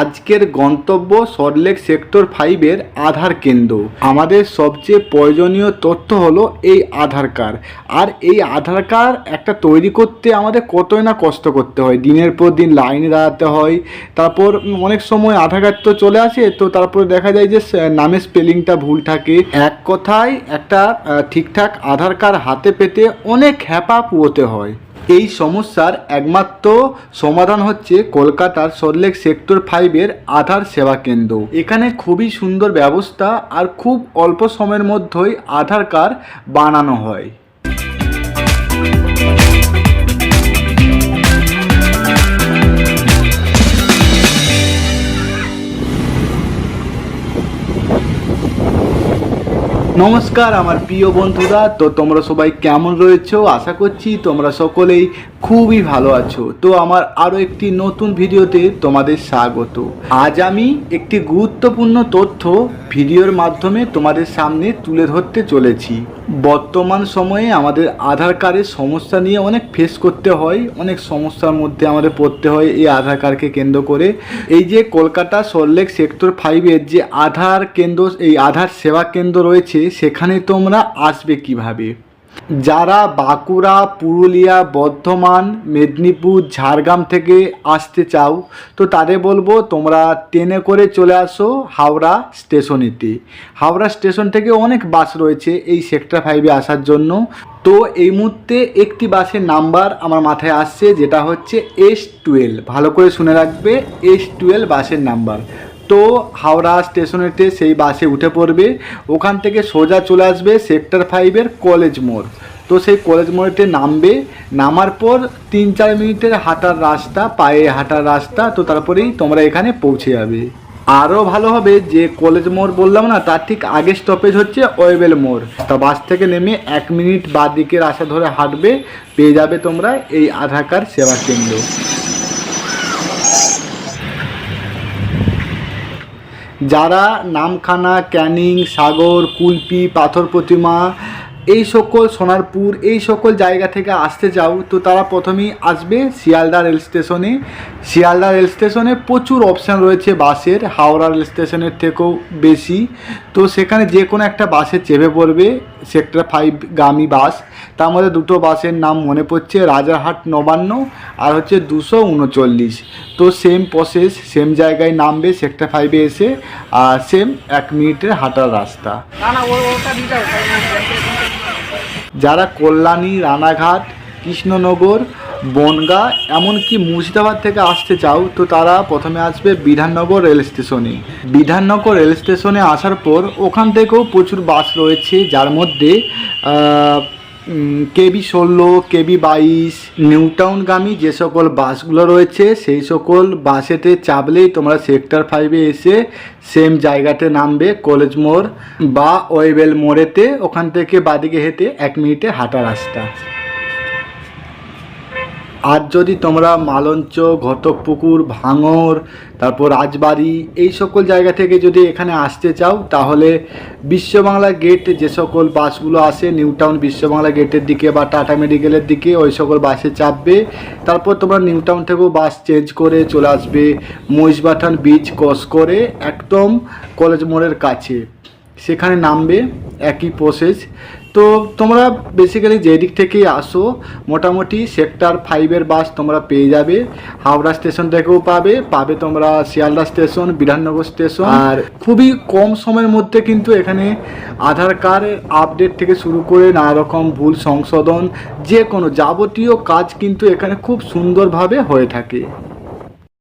আজকের গন্তব্য সল্টলেক সেক্টর ফাইভের আধার কেন্দ্র। আমাদের সবচেয়ে প্রয়োজনীয় তথ্য হলো এই আধার কার্ড। আর এই আধার কার্ড একটা তৈরি করতে আমাদের কতই না কষ্ট করতে হয়। দিনের পর দিন লাইনে দাঁড়াতে হয়। তারপর অনেক সময় আধার কার্ড তো চলে আসে, তো তারপর দেখা যায় যে নামের স্পেলিংটা ভুল থাকে। এক কথায় একটা ঠিকঠাক আধার কার্ড হাতে পেতে অনেক হ্যাপা পুয়োতে হয়। এই সমস্যার একমাত্র সমাধান হচ্ছে কলকাতার সল্টলেক সেক্টর ফাইভের আধার সেবা কেন্দ্র। এখানে খুবই সুন্দর ব্যবস্থা আর খুব অল্প সময়ের মধ্যেই আধার কার্ড বানানো হয়। নমস্কার আমার প্রিয় বন্ধুরা, তো তোমরা সবাই কেমন রয়েছো? আশা করছি তোমরা সকলেই খুবই ভালো আছো। তো আমার আরও একটি নতুন ভিডিওতে তোমাদের স্বাগত। আজ আমি একটি গুরুত্বপূর্ণ তথ্য ভিডিওর মাধ্যমে তোমাদের সামনে তুলে ধরতে চলেছি। বর্তমান সময়ে আমাদের আধার কার্ডের সমস্যা নিয়ে অনেক ফেস করতে হয়, অনেক সমস্যার মধ্যে আমাদের পড়তে হয় এই আধার কার্ডকে কেন্দ্র করে। এই যে কলকাতা সল্টলেক সেক্টর ফাইভের যে আধার কেন্দ্র, এই আধার সেবা কেন্দ্র রয়েছে সেখানে তোমরা আসবে কীভাবে? যারা বাঁকুড়া, পুরুলিয়া, বর্ধমান, মেদিনীপুর, ঝাড়গ্রাম থেকে আসতে চাও, তো তাদের বলব তোমরা ট্রেনে করে চলে আসো হাওড়া স্টেশনেতে হাওড়া স্টেশন থেকে অনেক বাস রয়েছে এই সেক্টর ফাইভে আসার জন্য। তো এই মুহূর্তে একটি বাসের নাম্বার আমার মাথায় আসছে, যেটা হচ্ছে এস টুয়েলভ ভালো করে শুনে রাখবে এস টুয়েলভ বাসের নাম্বার। তো হাওড়া স্টেশনেতে সেই বাসে উঠে পড়বে। ওখান থেকে সোজা চলে আসবে সেক্টর ফাইভের কলেজ মোড়। তো সেই কলেজ মোড়েতে নামবে। নামার পর তিন চার মিনিটের হাঁটার রাস্তা, পায়ে হাঁটার রাস্তা, তো তারপরেই তোমরা এখানে পৌঁছে যাবে। আরও ভালো হবে যে কলেজ মোড় বললাম না, তার ঠিক আগে স্টপেজ হচ্ছে ওয়েবেল মোড়। তা বাস থেকে নেমে এক মিনিট বাঁ দিকের রাস্তা ধরে হাঁটবে, পেয়ে যাবে তোমরা এই আধার কার্ড সেবা কেন্দ্র। যারা নামখানা, ক্যানিং, সাগর, কুলপি, পাথর প্রতিমা, এই সকল সোনারপুর, এই সকল জায়গা থেকে আসতে চাও, তো তারা প্রথমেই আসবে শিয়ালদা রেল স্টেশনে। শিয়ালদা রেল স্টেশনে প্রচুর অপশান রয়েছে বাসের, হাওড়া রেল স্টেশনের থেকেও বেশি। তো সেখানে যে কোনো একটা বাসে চেপে পড়বে। সেক্টর ফাইভ গামী বাস। তার মধ্যে দুটো বাসের নাম মনে পড়ছে রাজারহাট নবান্ন আর হচ্ছে দুশো উনচল্লিশ। তো সেম প্রসেস সেম জায়গায় নামবে সেক্টর ফাইভে এসে আর সেম এক মিনিটের হাঁটার রাস্তা। যারা কল্যাণী রানাঘাট কৃষ্ণনগর বনগা, এমনকি মুর্শিদাবাদ থেকে আসতে চাও, তো তারা প্রথমে আসবে বিধাননগর রেল স্টেশনে। বিধাননগর রেল স্টেশনে আসার পর ওখান থেকেও প্রচুর বাস রয়েছে, যার মধ্যে কেবি ষোলো, কেবি বাইশ, নিউটাউনগামী যে সকল বাসগুলো রয়েছে, সেই সকল বাসেতে চাপলেই তোমরা সেক্টর ফাইভে এসে সেম জায়গাতে নামবে, কলেজ মোড় বা ওয়েবেল মোড়েতে, ওখান থেকে বাদিকে হেঁটে এক মিনিটে হাঁটা রাস্তা। আর যদি তোমরা মালঞ্চ ঘটকপুকুর ভাঙর, তারপর রাজবাড়ি এই সকল জায়গা থেকে যদি এখানে আসতে চাও, তাহলে বিশ্ববাংলা গেট যে সকল বাসগুলো আসে নিউ টাউন বিশ্ববাংলা গেটের দিকে বা টাটা মেডিকেলের দিকে, ওই সকল বাসে চাপবে। তারপর তোমরা নিউ টাউন থেকেও বাস চেঞ্জ করে চলে আসবে মহিষবাথান বিচ ক্রস করে একদম কলেজ মোড়ের কাছে। সেখানে নামবে, একই প্রসেস তো তোমরা বেসিক্যালি যেদিক থেকেই আসো মোটামুটি সেক্টর ফাইভের বাস তোমরা পেয়ে যাবে। হাওড়া স্টেশন থেকেও পাবে পাবে তোমরা শিয়ালদা স্টেশন বিধাননগর স্টেশন আর খুবই কম সময়ের মধ্যে কিন্তু এখানে আধার কার্ডের আপডেট থেকে শুরু করে নানা রকম ভুল সংশোধন যে কোনো যাবতীয় কাজ কিন্তু এখানে খুব সুন্দরভাবে হয়ে থাকে।